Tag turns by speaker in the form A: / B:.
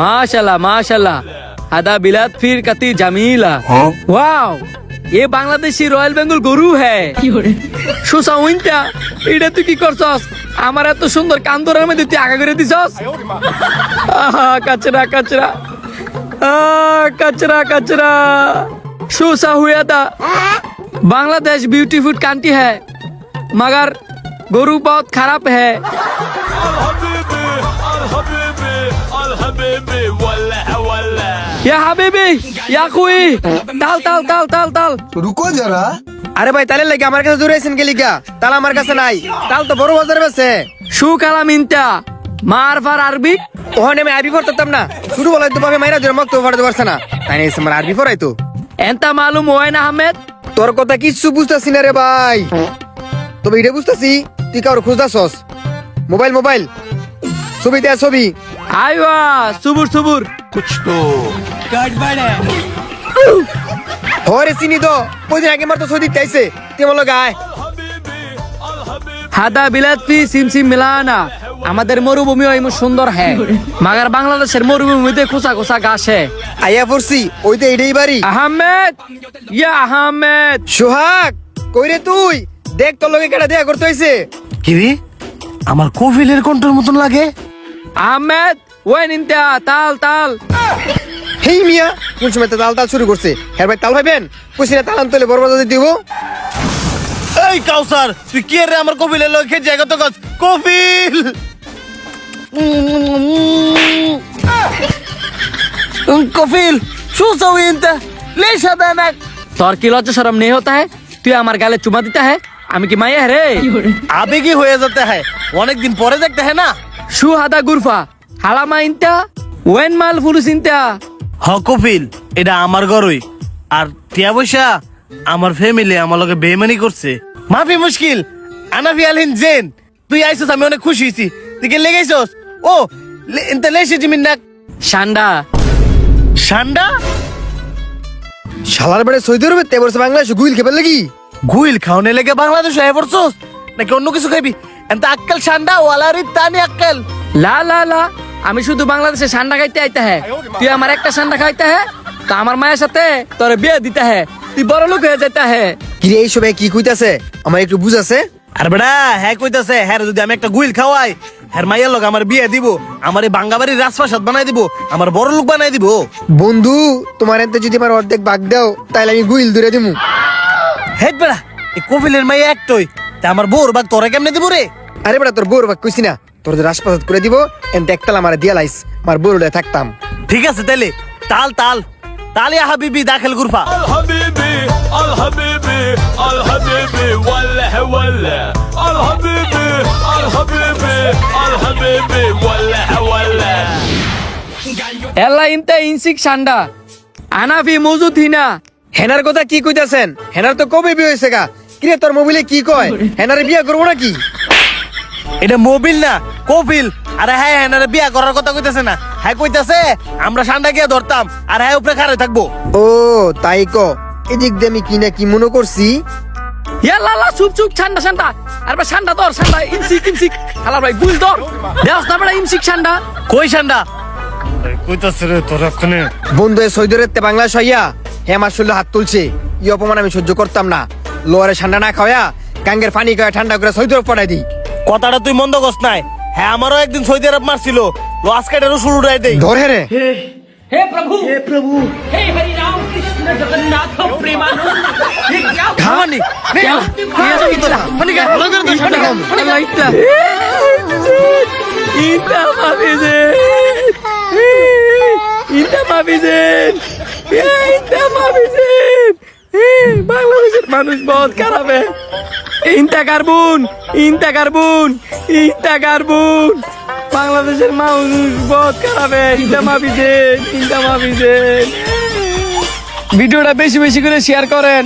A: মাশাল্লাহ মাশাল্লাহ আদা বিলাত ফির কাতি জামিলা। ওয়াও এ বাংলাদেশি রয়্যাল বেঙ্গল গরু হ্যাঁ এটা তুই কি করছস? আমার এত সুন্দর কান্দরের মধ্যে তুই আগা করে দিছস? কাচরা কাচরা। কাচরা কাচরা। সুসা হুয়া দা বাংলাদেশ বিউটিফুল কান্ট্রি হ্যাঁ মাগার গরু বহুত খারাপ হ্যাঁ حبيبي
B: ولا ولا
C: আরে ভাই আমার কাছে দূরে আছেন গেলি গা আমার কাছে নাই। তো বড় বাজার বেছে।
A: মার ফার আরবি।
C: ওখানে আমি আরবি পড়তাম না। শুরু বলাই তো ভাবে মাইরা জোর মক্ত পড়তে পারছে না। তাই না আমার আরবি পড়াই তো।
A: এন্তা মালুম ওয়েন আহমেদ
C: তোর কথা কিছু বুঝতাছি না রে ভাই। তবে এটা বুঝতেছি তুই কারোর খোঁজদাস মোবাইল মোবাইল। ছবি দেয়া ছবি।
A: आयवा सुबुर सुबुर
C: হরে চিনি তো ওই দিন আগে মার তো ছবি দিতে আইছে তুই আমার গায়
A: হাদা বিলাতি সিম সিম মিলানা আমাদের মরুভূমি এমন সুন্দর হ্যাঁ মাগার বাংলাদেশের মরুভূমিতে খোসা খোসা ঘাস হ্যাঁ
C: আইয়া পড়ছি ওই তো এটাই বাড়ি
A: আহমেদ ইয়া আহমেদ
C: সোহাগ কই রে তুই দেখ তোর লগে কেটা দেয়া করতে হইছে
B: কিরে আমার কোভিলের কণ্ঠের মতন লাগে
A: আহমেদ ওয়েন ইন্তা তাল তাল।
C: হেই মিয়া কোন সময় তাল তাল শুরু করছে? হ্যাঁ ভাই তাল ভাইবেন? কইছি না তালান তোলে বড় বাজারে দিব।
B: এই কাউসার তুই কে রে আমার কোভিলের লোক খেয়ে জায়গা তো গাছ কোভিল
A: কফিল সুসা ইন্তা লেশা দানাক তোর কি লজ্জা শরম নেই হতা है তুই আমার গালে চুমা দিতা है আমি কি মাইয়া রে?
B: আবেগী হয়ে যেতে হয়। অনেকদিন পরে দেখতে হয় না?
A: শু হাদা গুরফা হালামা ইন্তা ওয়েন মাল ফুলুস ইন্তা।
B: হ কপিল এটা আমার ঘরই। আর টিয়া পয়সা আমার ফ্যামিলি আমার লগে বেমানি করছে। মাফি মুশকিল আনাফি আলহিন জেন। তুই আইসস আমি অনেক খুশি হয়েছি তুই কে লেগেছস ও লে- এনতে লেসে জিমিন না।
A: শান্ডা
B: সান্ডা?
C: শালার বেড়ে সৌদি আরবে তে বলছে বাংলাদেশ গুইল খেপে লাগি?
B: গুইল খাওনে লেগে বাংলাদেশ পড়ছস? নাকি অন্য কিছু খাইবি? এনতে আক্কেল সান্ডা ওয়ালারি তানি আক্কেল।
A: লা লা লা আমি শুধু বাংলাদেশে সান্ডা খাইতে আইতে হ্যাঁ তুই আমার একটা সান্ডা খাইতে হ্যাঁ তা আমার মায়ের সাথে তোর বিয়ে দিতে হ্যাঁ তুই বড় লোক হয়ে যেতে হ্যাঁ
C: কি রে এই সবাই কি কইতাছে? আমার একটু বুঝাছে?
B: আর বেড়া হ্যাঁ কইতাছে হ্যাঁ যদি আমি একটা গুইল খাওয়াই হ্যাঁ মাইয়ার লোক আমার বিয়ে দিব আমার এই বাঙ্গাবাড়ির রাজপ্রাসাদ বানাই দিব আমার বড় লোক বানাই দিব।
C: বন্ধু তোমার এতে যদি আমার অর্ধেক বাগ দাও তাহলে আমি গুইল দূরে দিমু।
B: হেট বেড়া এই কপিলের মাইয়া একটই। আমার বউর বাঘ তোরা কেমনে দিব রে?
C: আরে বেটা তোর বউর বাঘ কইছি না। তোর যে রাজপ্রাসাদ করে দিব এন দেখতাল আমার দিয়া লাইস। আমার বউর থাকতাম।
B: ঠিক আছে তাইলে। তাল তাল। তাল হাবিবি দাখিল গুরফা।
D: আল হাবিবি আল হাবিবি আল হাবিবি ওয়াল্লাহ ওয়াল্লাহ। আল হাবিবি আল হাবিবি আল হাবিবি ওয়াল্লাহ ওয়াল্লাহ।
A: এলা ইনতা ইনসিক সান্ডা। আনাফি মজুদ হিনা।
C: হেনার কথা কি কইতাছেন? হেনার তো কবি বিয়ে হইছে গা? কিরে তোর মোবাইলে কি কয়? হেনারে বিয়ে করব নাকি?
B: এটা মোবিল না কপিল। আরে হ্যাঁ বিয়া করার কথা কইতাছে না। হ্যাঁ কইতাছে আমরা সান্ডা গিয়ে ধরতাম আর হ্যাঁ উপরে খারে থাকব।
C: ও তাই ক। এদিক দিয়ে আমি কি না কি মনে করছি?
A: ইয়াল্লা চুপ চুপ ঠান্ডা ঠান্ডা আর বা ঠান্ডা ঠান্ডা ইনসিক ইনসিক হালা ভাই গুল দর দেওস না বড় ঠান্ডা
B: কই সান্ডা? কইতাছে রে তোর এক্ষুনি
C: বন্ধু এই সৌদি আরব তে বাংলাদেশ হইয়া হে আমার শরীরে হাত তুলছে। এই অপমান আমি সহ্য করতাম না। লোয়ারে ঠান্ডা না খাওয়া গাঙ্গের পানি খাওয়া ঠান্ডা করে সৌদি আরব পাঠাই দিই।
B: কথাটা তুই মন্দ করস নাই। হ্যাঁ আমারও একদিন সৌদি আরব মারছিল। লো আজকে এটারও শুরু উঠাই দেই।
C: ধরে রে। হে
E: প্রভু। হে প্রভু। হে হরি রাম কৃষ্ণ জগন্নাথ প্রেমানন্দ। এক যাও।
B: খাওয়ানি
A: ইনটা মাফিজেন ইনটা মাফিজেন ইনটা মাফিজেন বাংলাদেশের মানুষ বহুত খারাপ ইনটা কার্বন ইনটা কার্বন ইনটা কার্বন। বাংলাদেশের মানুষ বহুত খারাপ है ইনটা ইন্টা ইনটা মাফিজেন ভিডিওটা বেশি বেশি করে শেয়ার করেন।